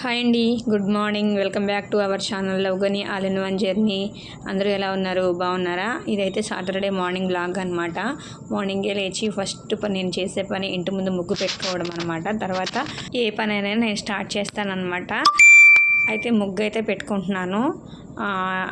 Hi అండి good morning. Welcome back to our channel లవ్గని all in one journey. అందరూ ఎలా ఉన్నారు? బాగున్నారా? ఇదైతే సాటర్డే మార్నింగ్ బ్లాగ్ అనమాట మార్నింగే లేచి ఫస్ట్ పని నేను చేసే పని ఇంటి ముందు ముగ్గు పెట్టుకోవడం అనమాట తర్వాత ఏ పని అయినా నేను స్టార్ట్ చేస్తానన్నమాట. అయితే ముగ్గు అయితే పెట్టుకుంటున్నాను.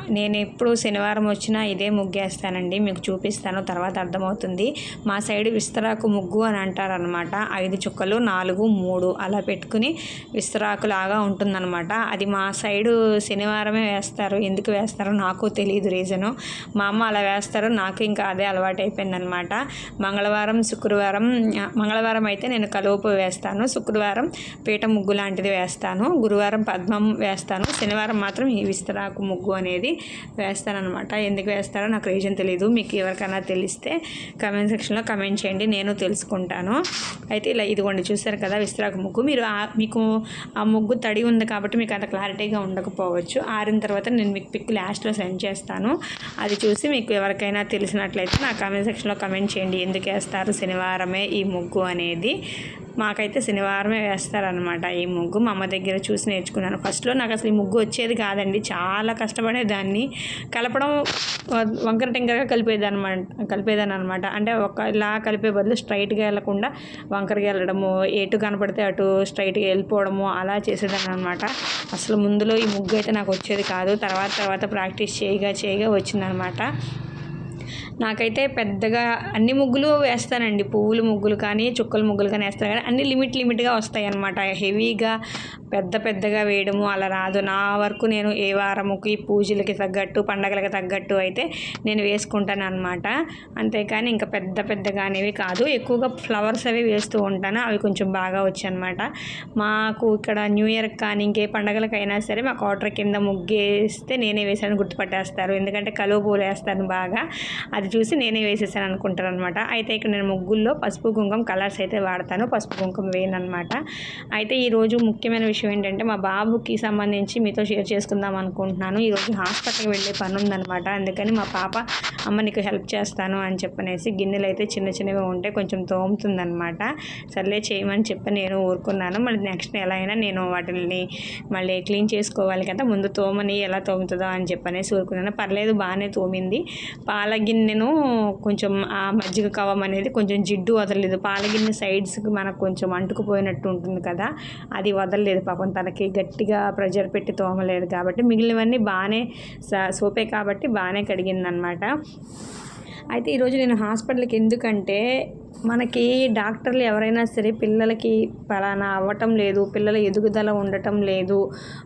నేను ఎప్పుడు శనివారం వచ్చినా ఇదే ముగ్గు వేస్తానండి మీకు చూపిస్తాను తర్వాత అర్థమవుతుంది. మా సైడ్ విస్తరాకు ముగ్గు అని అంటారనమాట ఐదు చుక్కలు నాలుగు మూడు అలా పెట్టుకుని విస్తరాకులాగా ఉంటుందన్నమాట. అది మా సైడు శనివారమే వేస్తారు. ఎందుకు వేస్తారో నాకు తెలియదు రీజను. మా అమ్మ అలా వేస్తారు. నాకు ఇంకా అదే అలవాటు అయిపోయిందనమాట మంగళవారం శుక్రవారం మంగళవారం అయితే నేను కలువపు వేస్తాను. శుక్రవారం పీట ముగ్గు లాంటిది వేస్తాను. గురువారం పద్మం వేస్తాను. శనివారం మాత్రం ఈ విస్తరాకు ముగ్గు అనేది వేస్తానమాట ఎందుకు వేస్తారో నాకు రీజన్ తెలియదు మీకు ఎవరికైనా తెలిస్తే కమెంట్ సెక్షన్లో కమెంట్ చేయండి. నేను తెలుసుకుంటాను. అయితే ఇలా ఇదిగోండి చూసారు కదా విస్తరాకు ముగ్గు. మీరు ఆ- మీకు ఆ ముగ్గు తడి ఉంది కాబట్టి మీకు అంత క్లారిటీగా ఉండకపోవచ్చు. ఆరిన తర్వాత నేను మీకు పిక్ లాస్ట్లో సెండ్ చేస్తాను. అది చూసి మీకు ఎవరికైనా తెలిసినట్లయితే నా కమెంట్ సెక్షన్లో కమెంట్ చేయండి. ఎందుకు వేస్తారు? శనివారమే ఈ ముగ్గు అనేది. మాకైతే శనివారమే వేస్తారనమాట ఈ ముగ్గు. మా అమ్మ దగ్గర చూసి నేర్చుకున్నాను. ఫస్ట్లో నాకు అసలు ఈ ముగ్గు వచ్చేది కాదండి. చాలా కష్టపడేదాన్ని. కలపడం వంకర టెంకరగా కలిపేదనమాట కలిపేదాన్ని అనమాట అంటే ఒక ఇలా కలిపే బదులు స్ట్రైట్గా వెళ్ళకుండా వంకరగా వెళ్ళడము ఎటు కనపడితే అటు స్ట్రైట్గా వెళ్ళిపోవడము అలా చేసేదాన్ని అనమాట అసలు ముందులో ఈ ముగ్గు అయితే నాకు వచ్చేది కాదు. తర్వాత తర్వాత ప్రాక్టీస్ చేయగా చేయగా వచ్చిందనమాట నాకైతే పెద్దగా అన్ని ముగ్గులు వేస్తానండి. పువ్వుల ముగ్గులు కానీ చుక్కల ముగ్గులు కానీ వేస్తాను. కానీ అన్ని లిమిట్ లిమిట్గా వస్తాయి అనమాట హెవీగా పెద్ద పెద్దగా వేయడము అలా రాదు. నా వరకు నేను ఏ వారముకి పూజలకి తగ్గట్టు పండగలకి తగ్గట్టు అయితే నేను వేసుకుంటాను అనమాట అంతేకాని ఇంకా పెద్ద పెద్దగా అనేవి కాదు. ఎక్కువగా ఫ్లవర్స్ అవి వేస్తూ ఉంటాను. అవి కొంచెం బాగా వచ్చాయన్నమాట మాకు ఇక్కడ న్యూ ఇయర్ కానీ ఇంకే పండగలకైనా సరే మాకు ఆర్డర్ కింద ముగ్గేస్తే నేనే వేసాను గుర్తుపట్టేస్తారు. ఎందుకంటే కలువ పూలు వేస్తాను బాగా. అది చూసి నేనే వేసేసాను అనుకుంటాను అనమాట అయితే ఇక్కడ నేను ముగ్గుల్లో పసుపు కుంకుమ కలర్స్ అయితే వాడతాను. పసుపు కుంకుమ వేయను అనమాట అయితే ఈరోజు ముఖ్యమైన విషయం ఏంటంటే మా బాబుకి సంబంధించి మీతో షేర్ చేసుకుందాం అనుకుంటున్నాను. ఈరోజు హాస్పిటల్కి వెళ్ళే పని ఉందనమాట అందుకని మా పాప అమ్మ నీకు హెల్ప్ చేస్తాను అని చెప్పనేసి గిన్నెలు అయితే చిన్న చిన్నవి ఉంటే కొంచెం తోముతుందనమాట సర్లే చేయమని చెప్పి నేను ఊరుకున్నాను. మళ్ళీ నెక్స్ట్ ఎలా అయినా నేను వాటిని మళ్ళీ క్లీన్ చేసుకోవాలి కదా ముందు తోమని ఎలా తోముతుందో అని చెప్పనేసి ఊరుకున్నాను. పర్లేదు బాగానే తోమింది. పాల గిన్నెను కొంచెం ఆ మజ్జిగ కవం అనేది కొంచెం జిడ్డు వదలలేదు. పాల గిన్నె సైడ్స్కి మనకు కొంచెం అంటుకుపోయినట్టు ఉంటుంది కదా అది వదలలేదు పాపం తనకి గట్టిగా ప్రెజర్ పెట్టి తోమలేదు కాబట్టి మిగిలినవన్నీ బాగానే స- సోపే కాబట్టి బాగానే కడిగిందనమాట. అయితే ఈరోజు నేను హాస్పిటల్కి ఎందుకంటే మనకి డాక్టర్లు ఎవరైనా సరే పిల్లలకి పలానా అవ్వటం లేదు పిల్లల ఎదుగుదల ఉండటం లేదు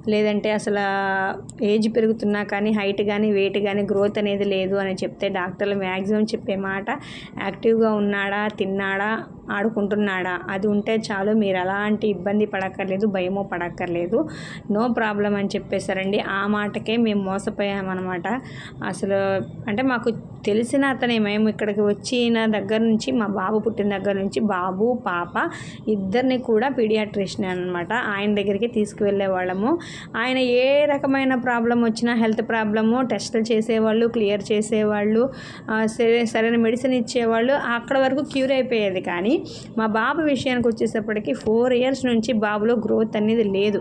లేదంటే అసలు ఏజ్ పెరుగుతున్నా కానీ హైట్ కానీ వెయిట్ కానీ గ్రోత్ అనేది లేదు అని చెప్తే డాక్టర్లు మ్యాక్సిమం చెప్పే మాట యాక్టివ్గా ఉన్నాడా తిన్నాడా ఆడుకుంటున్నాడా అది ఉంటే చాలు మీరు ఎలాంటి ఇబ్బంది పడక్కర్లేదు భయమో పడక్కర్లేదు నో ప్రాబ్లం అని చెప్పేశారండి. ఆ మాటకే మేము మోసపోయామన్నమాట. అసలు అంటే మాకు తెలిసిన అతనే మేము ఇక్కడికి వచ్చిన దగ్గర నుంచి మా బాబు పుట్టిన దగ్గర నుంచి బాబు పాప ఇద్దరిని కూడా పీడియాట్రిషన్ అనమాట ఆయన దగ్గరికి తీసుకువెళ్ళే వాళ్ళము. ఆయన ఏ రకమైన ప్రాబ్లం వచ్చినా హెల్త్ ప్రాబ్లము టెస్టులు చేసేవాళ్ళు క్లియర్ చేసేవాళ్ళు సరే సరైన మెడిసిన్ ఇచ్చేవాళ్ళు అక్కడ వరకు క్యూర్ అయిపోయేది. కానీ మా బాబు విషయానికి వచ్చేసప్పటికి ఫోర్ ఇయర్స్ నుంచి బాబులో గ్రోత్ అనేది లేదు.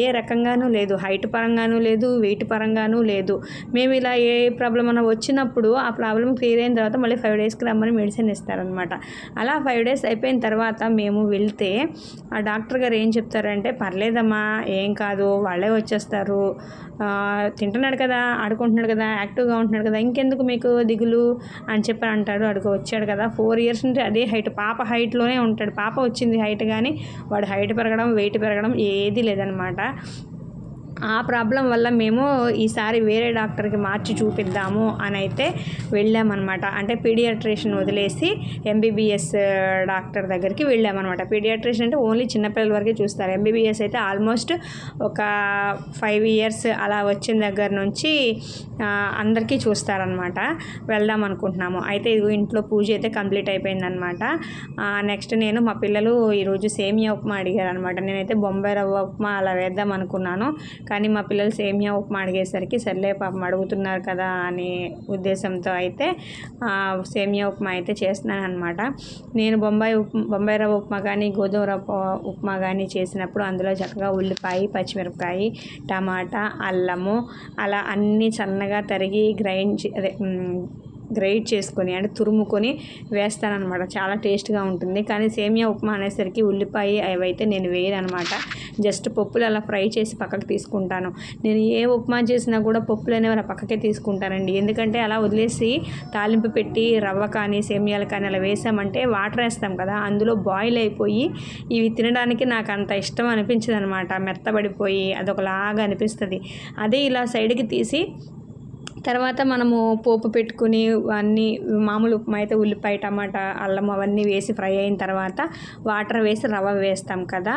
ఏ రకంగానూ లేదు. హైట్ పరంగానూ లేదు వెయిట్ పరంగానూ లేదు. మేము ఇలా ఏ ప్రాబ్లం అన్న వచ్చినప్పుడు ఆ ప్రాబ్లం క్లియర్ అయిన తర్వాత మళ్ళీ ఫైవ్ డేస్కి రమ్మని మెడిసిన్ ఇస్తారనమాట అలా ఫైవ్ డేస్ అయిపోయిన తర్వాత మేము వెళ్తే ఆ డాక్టర్ గారు ఏం చెప్తారంటే పర్లేదమ్మా ఏం కాదు వాళ్ళే వచ్చేస్తారు. తింటున్నాడు కదా ఆడుకుంటున్నాడు కదా యాక్టివ్గా ఉంటున్నాడు కదా ఇంకెందుకు మీకు దిగులు? అని చెప్పి అంటాడు. అడుగు వచ్చాడు కదా. ఫోర్ ఇయర్స్ నుండి అదే హైట్ పాప హైట్లోనే ఉంటాడు. పాప వచ్చింది హైట్ కానీ వాడు హైట్ పెరగడం వెయిట్ పెరగడం ఏది లేదనమాట. ఆ ప్రాబ్లం వల్ల మేము ఈసారి వేరే డాక్టర్కి మార్చి చూపిద్దాము అని అయితే వెళ్ళామన్నమాట. అంటే పీడియాట్రిషియన్ వదిలేసి ఎంబీబీఎస్ డాక్టర్ దగ్గరికి వెళ్ళామన్నమాట. పీడియాట్రిషియన్ అంటే ఓన్లీ చిన్నపిల్లల వరకే చూస్తారు. ఎంబీబీఎస్ అయితే ఆల్మోస్ట్ ఒక ఫైవ్ ఇయర్స్ అలా వచ్చిన దగ్గర నుంచి అందరికీ చూస్తారనమాట వెళ్దాం అనుకుంటున్నాము. అయితే ఇదిగో ఇంట్లో పూజ అయితే కంప్లీట్ అయిపోయిందనమాట నెక్స్ట్ నేను మా పిల్లలు ఈరోజు సేమియా ఉప్మా అడిగారు అనమాట నేనైతే బొంబాయి రవ్వ ఉప్మా అలా వేద్దాం అనుకున్నాను. కానీ మా పిల్లలు సేమియా ఉప్మా అడిగేసరికి సర్లే పాపం అడుగుతున్నారు కదా అనే ఉద్దేశంతో అయితే సేమియా ఉప్మా అయితే చేస్తున్నాను అనమాట నేను బొంబాయి ఉప్మా బొంబాయి రవ్వ ఉప్మా కానీ గోధుమ రవ్వ ఉప్మా కానీ చేసినప్పుడు అందులో చక్కగా ఉల్లిపాయ పచ్చిమిరపకాయ టమాటా అల్లము అలా అన్నీ సన్నగా తరిగి గ్రైండ్ చే- అదే గ్రైడ్ చేసుకొని అంటే తురుముకొని వేస్తాననమాట చాలా టేస్ట్గా ఉంటుంది. కానీ సేమియా ఉప్మా అనేసరికి ఉల్లిపాయ అవైతే నేను వేయను అనమాట జస్ట్ పప్పులు అలా ఫ్రై చేసి పక్కకు తీసుకుంటాను. నేను ఏ ఉప్మా చేసినా కూడా పప్పులు అనేవి అలా పక్కకే తీసుకుంటానండి. ఎందుకంటే అలా వదిలేసి తాలింపు పెట్టి రవ్వ కానీ సేమియాలు కానీ అలా వేసామంటే వాటర్ వేస్తాం కదా అందులో బాయిల్ అయిపోయి ఇవి తినడానికి నాకు అంత ఇష్టం అనిపించదనమాట మెత్తబడిపోయి అదొకలాగా అనిపిస్తుంది. అదే ఇలా సైడ్కి తీసి తర్వాత మనము పోపు పెట్టుకుని అన్నీ మామూలు ఉప్మా అయితే ఉల్లిపాయ టమాటా అల్లం అవన్నీ వేసి ఫ్రై అయిన తర్వాత వాటర్ వేసి రవ్వ వేస్తాం కదా.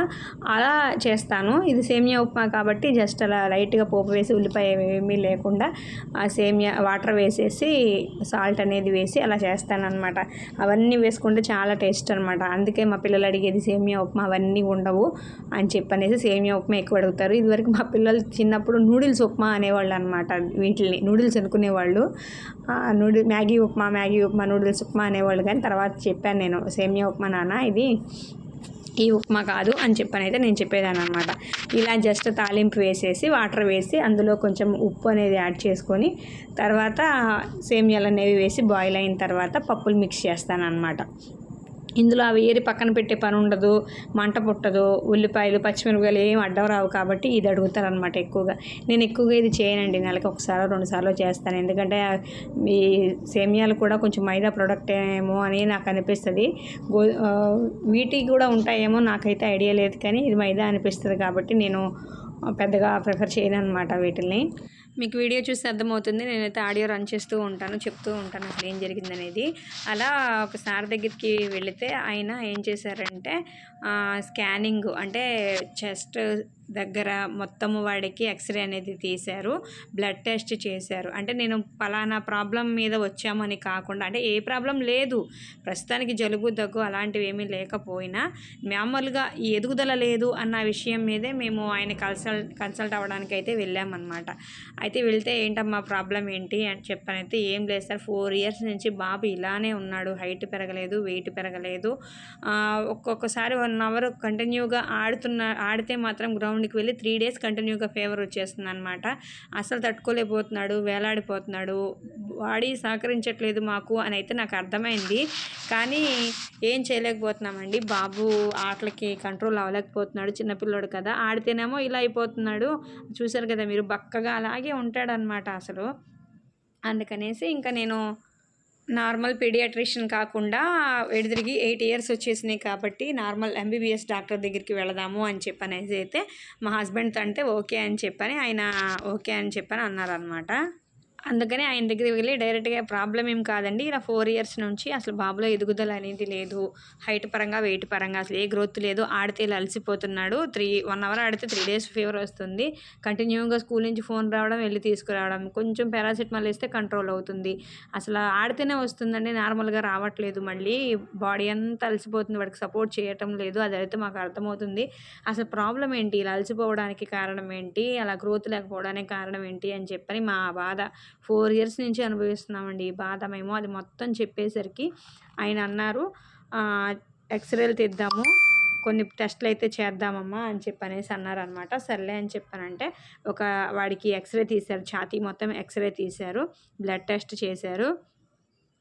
అలా చేస్తాను. ఇది సేమియా ఉప్మా కాబట్టి జస్ట్ అలా లైట్గా పోపు వేసి ఉల్లిపాయ ఏమీ లేకుండా ఆ సేమియా వాటర్ వేసేసి సాల్ట్ అనేది వేసి అలా చేస్తాను అనమాట అవన్నీ వేసుకుంటే చాలా టేస్ట్ అనమాట అందుకే మా పిల్లలు అడిగేది సేమియా ఉప్మా అవన్నీ ఉండవు అని చెప్పనేసి సేమియా ఉప్మా ఎక్కువ అడుగుతారు. ఇదివరకు మా పిల్లలు చిన్నప్పుడు నూడిల్స్ ఉప్మా అనేవాళ్ళు అనమాట వీటిని నూడిల్స్ అనుకునేవాళ్ళు. Noodle Maggi upma Maggi upma noodles upma అనేవాళ్ళు కానీ తర్వాత చెప్పాను నేను సేమియా ఉప్మా నాన్న ఇది ఈ ఉప్మా కాదు అని చెప్పని. అయితే నేను చెప్పేదాన్ని అనమాట ఇలా జస్ట్ తాలింపు వేసేసి వాటర్ వేసి అందులో కొంచెం ఉప్పు అనేది యాడ్ చేసుకొని తర్వాత సేమియాలు అనేవి వేసి బాయిల్ అయిన తర్వాత పప్పులు మిక్స్ చేస్తాను అనమాట ఇందులో అవి ఏరి పక్కన పెట్టే పని ఉండదు మంట పుట్టదు ఉల్లిపాయలు పచ్చిమిరపకాయలు ఏం అడ్డం రావు కాబట్టి ఇది అడుగుతారు అనమాట ఎక్కువగా. నేను ఎక్కువగా ఇది చేయనండి నెలకి ఒకసారి రెండు సార్లు చేస్తాను. ఎందుకంటే ఈ సేమియాలు కూడా కొంచెం మైదా ప్రోడక్ట్ ఏమో అని నాకు అనిపిస్తుంది. గో వీటి కూడా ఉంటాయేమో నాకైతే ఐడియా లేదు కానీ ఇది మైదా అనిపిస్తుంది కాబట్టి నేను పెద్దగా ప్రిఫర్ చేయను అనమాట వీటిని మీకు వీడియో చూసి అర్థమవుతుంది. నేనైతే ఆడియో రన్ చేస్తూ ఉంటాను చెప్తూ ఉంటాను అసలు ఏం జరిగిందనేది. అలా ఒక సార్ దగ్గరికి వెళితే ఆయన ఏం చేశారంటే స్కానింగ్ అంటే చెస్ట్ దగ్గర మొత్తము వాడికి ఎక్స్రే అనేది తీశారు బ్లడ్ టెస్ట్ చేశారు. అంటే నేను పలానా ప్రాబ్లం మీద వచ్చామని కాకుండా అంటే ఏ ప్రాబ్లం లేదు. ప్రస్తుతానికి జలుబు దగ్గు అలాంటివి ఏమీ లేకపోయినా మామూలుగా ఎదుగుదల లేదు అన్న విషయం మీదే మేము ఆయన కన్సల్ట్ కన్సల్ట్ అవ్వడానికి అయితే వెళ్ళామన్నమాట. అయితే వెళ్తే ఏంటమ్మా ప్రాబ్లం ఏంటి అని చెప్పనైతే ఏం లేదు సార్. ఫోర్ ఇయర్స్ నుంచి బాబు ఇలానే ఉన్నాడు. హైట్ పెరగలేదు వెయిట్ పెరగలేదు. ఒక్కొక్కసారి వన్ అవర్ కంటిన్యూగా ఆడుతున్న ఆడితే మాత్రం గ్రౌండ్కి వెళ్ళి త్రీ డేస్ కంటిన్యూగా ఫీవర్ వచ్చేస్తుంది అనమాట అసలు తట్టుకోలేకపోతున్నాడు వేలాడిపోతున్నాడు. బాడీ సహకరించట్లేదు మాకు అని అయితే నాకు అర్థమైంది. కానీ ఏం చేయలేకపోతున్నామండి? బాబు ఆటలకి కంట్రోల్ అవ్వలేకపోతున్నాడు చిన్నపిల్లోడు కదా. ఆడితేనేమో ఇలా అయిపోతున్నాడు. చూశారు కదా మీరు బక్కగా అలాగే ఉంటాడనమాట అసలు. అందుకనేసి ఇంకా నేను నార్మల్ పీడియాట్రిషియన్ కాకుండా ఎడిదిరిగి ఎయిట్ ఇయర్స్ వచ్చేసినాయి కాబట్టి నార్మల్ ఎంబీబీఎస్ డాక్టర్ దగ్గరికి వెళదాము అని చెప్పనేసి అయితే మా హస్బెండ్ అంటే ఓకే అని చెప్పని ఆయన ఓకే అని చెప్పని అన్నారనమాట అందుకని ఆయన దగ్గరికి వెళ్ళి డైరెక్ట్గా ప్రాబ్లం ఏం కాదండి. ఇలా ఫోర్ ఇయర్స్ నుంచి అసలు బాబులో ఎదుగుదల అనేది లేదు. హైట్ పరంగా వెయిట్ పరంగా అసలు ఏ గ్రోత్ లేదు. ఆడితే ఇలా అలసిపోతున్నాడు. త్రీ వన్ అవర్ ఆడితే త్రీ డేస్ ఫీవర్ వస్తుంది. కంటిన్యూగా స్కూల్ నుంచి ఫోన్ రావడం వెళ్ళి తీసుకురావడం కొంచెం పారాసిటమాల్ వేస్తే కంట్రోల్ అవుతుంది. అసలు ఆడితేనే వస్తుందండి. నార్మల్గా రావట్లేదు మళ్ళీ. బాడీ అంతా అలసిపోతుంది. వాడికి సపోర్ట్ చేయటం లేదు. అదైతే మాకు అర్థమవుతుంది. అసలు ప్రాబ్లం ఏంటి? ఇలా అలసిపోవడానికి కారణం ఏంటి? అలా గ్రోత్ లేకపోవడానికి కారణం ఏంటి? అని చెప్పని మా బాధ. ఫోర్ ఇయర్స్ నుంచి అనుభవిస్తున్నామండి. ఈ బాధ మేము అది మొత్తం చెప్పేసరికి ఆయన అన్నారు ఎక్స్రేలు తీద్దాము కొన్ని టెస్ట్లు అయితే చేద్దామమ్మా అని చెప్పి అనేసి అన్నారు అన్నారనమాట సర్లే అని చెప్పానంటే ఒక వాడికి ఎక్స్రే తీశారు ఛాతీ మొత్తం ఎక్స్రే తీశారు బ్లడ్ టెస్ట్ చేశారు.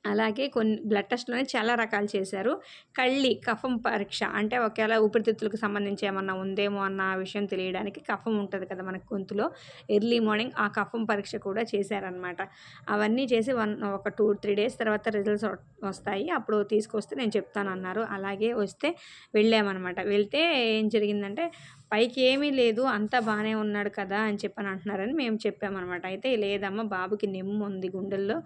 అలాగే కొన్ని బ్లడ్ టెస్ట్లోనే చాలా రకాలు చేశారు. కళ్ళి కఫం పరీక్ష అంటే ఒకవేళ ఊపిరితిత్తులకు సంబంధించి ఏమన్నా ఉందేమో అన్న విషయం తెలియడానికి కఫం ఉంటుంది కదా మనకు గొంతులో. ఎర్లీ మార్నింగ్ ఆ కఫం పరీక్ష కూడా చేశారనమాట అవన్నీ చేసి వన్ ఒక టూ త్రీ డేస్ తర్వాత రిజల్ట్స్ వస్తాయి. అప్పుడు తీసుకొస్తే నేను చెప్తాను అన్నారు అలాగే వస్తే వెళ్ళామన్నమాట. వెళ్తే ఏం జరిగిందంటే పైకి ఏమీ లేదు అంతా బాగానే ఉన్నాడు కదా అని చెప్పని అంటున్నారని మేము చెప్పామన్నమాట అయితే లేదమ్మా బాబుకి నెమ్ము ఉంది గుండెల్లో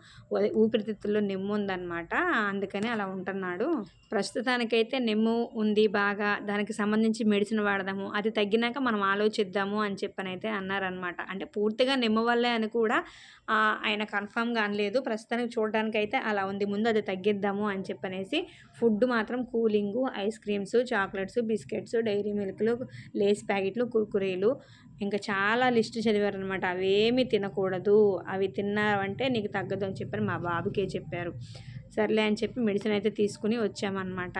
ఊపిరితిత్తుల్లో నెమ్ము ఉందన్నమాట అందుకని అలా ఉంటున్నాడు. ప్రస్తుతానికైతే నెమ్ము ఉంది బాగా దానికి సంబంధించి మెడిసిన్ వాడదాము అది తగ్గినాక మనం ఆలోచిద్దాము అని చెప్పని అయితే అన్నారనమాట. అంటే పూర్తిగా నెమ్ము వల్లే అని కూడా ఆయన కన్ఫామ్గా అనలేదు. ప్రస్తుతానికి చూడడానికి అయితే అలా ఉంది ముందు అది తగ్గిద్దాము అని చెప్పనేసి ఫుడ్ మాత్రం cooling ice creams chocolates biscuits dairy మిల్క్లు Lay's ప్యాకెట్లు కుర్కురేలు. ఇంకా చాలా లిస్ట్ చదివారనమాట అవేమి తినకూడదు. అవి తిన్నావంటే నీకు తగ్గదు అని చెప్పారు మా బాబుకే చెప్పారు. సర్లే అని చెప్పి మెడిసిన్ అయితే తీసుకుని వచ్చామన్నమాట.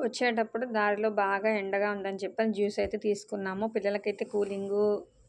వచ్చేటప్పుడు దారిలో బాగా ఎండగా ఉందని చెప్పి జ్యూస్ అయితే తీసుకున్నాము. పిల్లలకైతే కూలింగు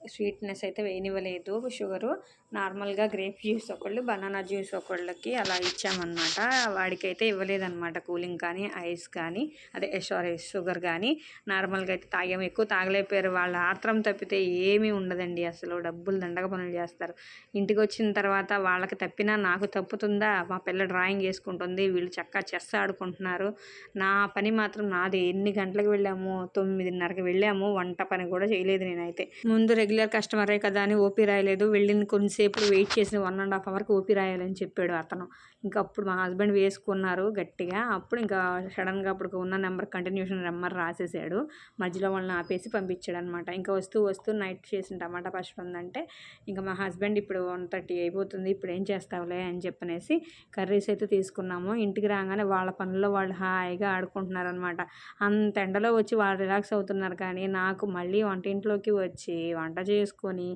స్వీట్నెస్ అయితే వేయనివ్వలేదు. షుగరు నార్మల్గా గ్రేప్ జ్యూస్ ఒకళ్ళు బనానా జ్యూస్ ఒకళ్ళకి అలా ఇచ్చామన్నమాట. వాడికైతే ఇవ్వలేదన్నమాట కూలింగ్ కానీ ఐస్ కానీ అదే సారీ షుగర్ కానీ. నార్మల్గా అయితే తాగాము ఎక్కువ తాగలేకపోయారు. వాళ్ళ ఆత్రం తప్పితే ఏమీ ఉండదండి అసలు. డబ్బులు దండగ పనులు చేస్తారు. ఇంటికి వచ్చిన తర్వాత వాళ్ళకి తప్పినా నాకు తప్పుతుందా? మా పిల్ల డ్రాయింగ్ చేసుకుంటుంది వీళ్ళు చక్కగా చెస్ ఆడుకుంటున్నారు. నా పని మాత్రం నాది. ఎన్ని గంటలకు వెళ్ళాము? తొమ్మిదిన్నరకి వెళ్ళాము. వంట పని కూడా చేయలేదు నేనైతే. ముందు రెగ్యులర్ కస్టమరే కదా అని ఓపీ రాయలేదు. వెళ్ళిన కొంచెంసేపు వెయిట్ చేసిన వన్ అండ్ హాఫ్ అవర్కి ఓపీ రాయాలని చెప్పాడు అతను. ఇంకా అప్పుడు మా హస్బెండ్ వేసుకున్నారు గట్టిగా. అప్పుడు ఇంకా సడన్గా అప్పుడు ఉన్న నెంబర్ కంటిన్యూషన్ నెంబర్ రాసేసాడు. మధ్యలో వాళ్ళని ఆపేసి పంపించాడు అనమాట ఇంకా వస్తూ వస్తూ నైట్ చేసిన టమాటా పసుపు ఉందంటే ఇంకా మా హస్బెండ్ ఇప్పుడు వన్ థర్టీ అయిపోతుంది. ఇప్పుడు ఏం చేస్తావులే అని చెప్పనేసి కర్రీస్ అయితే తీసుకున్నాము. ఇంటికి రాగానే వాళ్ళ పనుల్లో వాళ్ళు హాయిగా ఆడుకుంటున్నారు అనమాట అంత ఎండలో వచ్చి వాళ్ళు రిలాక్స్ అవుతున్నారు కానీ నాకు మళ్ళీ వంటింట్లోకి వచ్చి వంట చేసుకొని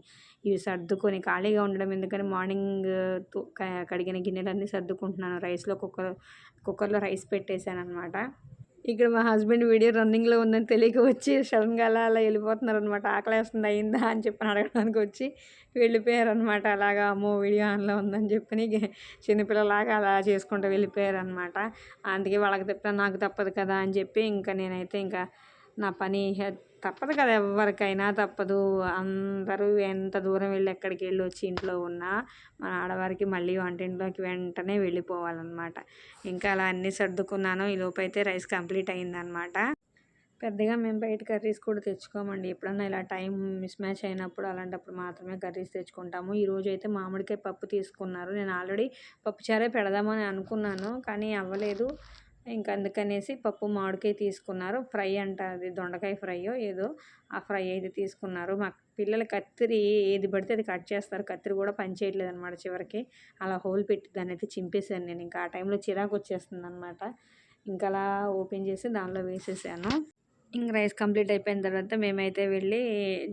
ఇవి సర్దుకొని ఖాళీగా ఉండడం ఎందుకని మార్నింగ్ కడిగిన గిన్నెలన్నీ సర్దుకుంటున్నాను. రైస్లో కుక్కర్ కుక్కర్లో రైస్ పెట్టేశాను అనమాట ఇక్కడ మా హస్బెండ్ వీడియో రన్నింగ్లో ఉందని తెలియక వచ్చి సడన్గా అలా అలా వెళ్ళిపోతున్నారు అనమాట ఆకలేస్తుంది అయిందా అని చెప్పని అడగడానికి వచ్చి వెళ్ళిపోయారు అనమాట అలాగా అమ్మో వీడియో ఆన్లో ఉందని చెప్పని చిన్నపిల్లలాగా అలా చేసుకుంటూ వెళ్ళిపోయారు అనమాట అందుకే వాళ్ళకి తప్పిన నాకు తప్పదు కదా అని చెప్పి ఇంకా నేనైతే ఇంకా నా పని హె- తప్పదు కదా ఎవరికైనా తప్పదు. అందరూ ఎంత దూరం వెళ్ళి ఎక్కడికి వెళ్ళి వచ్చి ఇంట్లో ఉన్నా మన ఆడవారికి మళ్ళీ వంటింట్లోకి వెంటనే వెళ్ళిపోవాలన్నమాట. ఇంకా అలా అన్నీ సర్దుకున్నాను. ఈ అయితే రైస్ కంప్లీట్ అయిందనమాట పెద్దగా మేము బయట కర్రీస్ కూడా తెచ్చుకోమండి. ఎప్పుడన్నా ఇలా టైం మిస్ మ్యాచ్ అయినప్పుడు అలాంటప్పుడు మాత్రమే కర్రీస్ తెచ్చుకుంటాము. ఈరోజు అయితే మామిడికాయ పప్పు తీసుకున్నారు. నేను ఆల్రెడీ పప్పుచారే పెడదామని అనుకున్నాను కానీ అవ్వలేదు. ఇంకా అందుకనేసి పప్పు మామిడికాయ తీసుకున్నారు. ఫ్రై అంట అది దొండకాయ ఫ్రైయో ఏదో ఆ ఫ్రై అయితే తీసుకున్నారు. మా పిల్లల కత్తిరి ఏది పడితే అది కట్ చేస్తారు. కత్తిరి కూడా పనిచేయట్లేదు అనమాట చివరికి. అలా హోల్ పెట్టి దాన్ని అయితే చింపేశాను నేను. ఇంకా ఆ టైంలో చిరాకు వచ్చేస్తుంది అనమాట ఇంకా అలా ఓపెన్ చేసి దానిలో వేసేసాను. ఇంక రైస్ కంప్లీట్ అయిపోయిన తర్వాత మేమైతే వెళ్ళి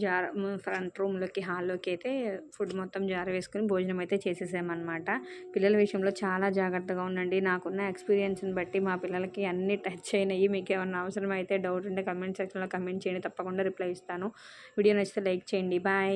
జార్ ఫ్రంట్ రూమ్లోకి హాల్లోకి అయితే ఫుడ్ మొత్తం జార వేసుకుని భోజనం అయితే చేసేసామన్నమాట. పిల్లల విషయంలో చాలా జాగ్రత్తగా ఉండండి. నాకున్న ఎక్స్పీరియన్స్ని బట్టి మా పిల్లలకి అన్ని టచ్ అయినాయి. మీకు ఏమన్నా అవసరం అయితే డౌట్ ఉంటే కమెంట్ సెక్షన్లో కమెంట్ చేయండి. తప్పకుండా రిప్లై ఇస్తాను. వీడియో నచ్చితే లైక్ చేయండి. బాయ్.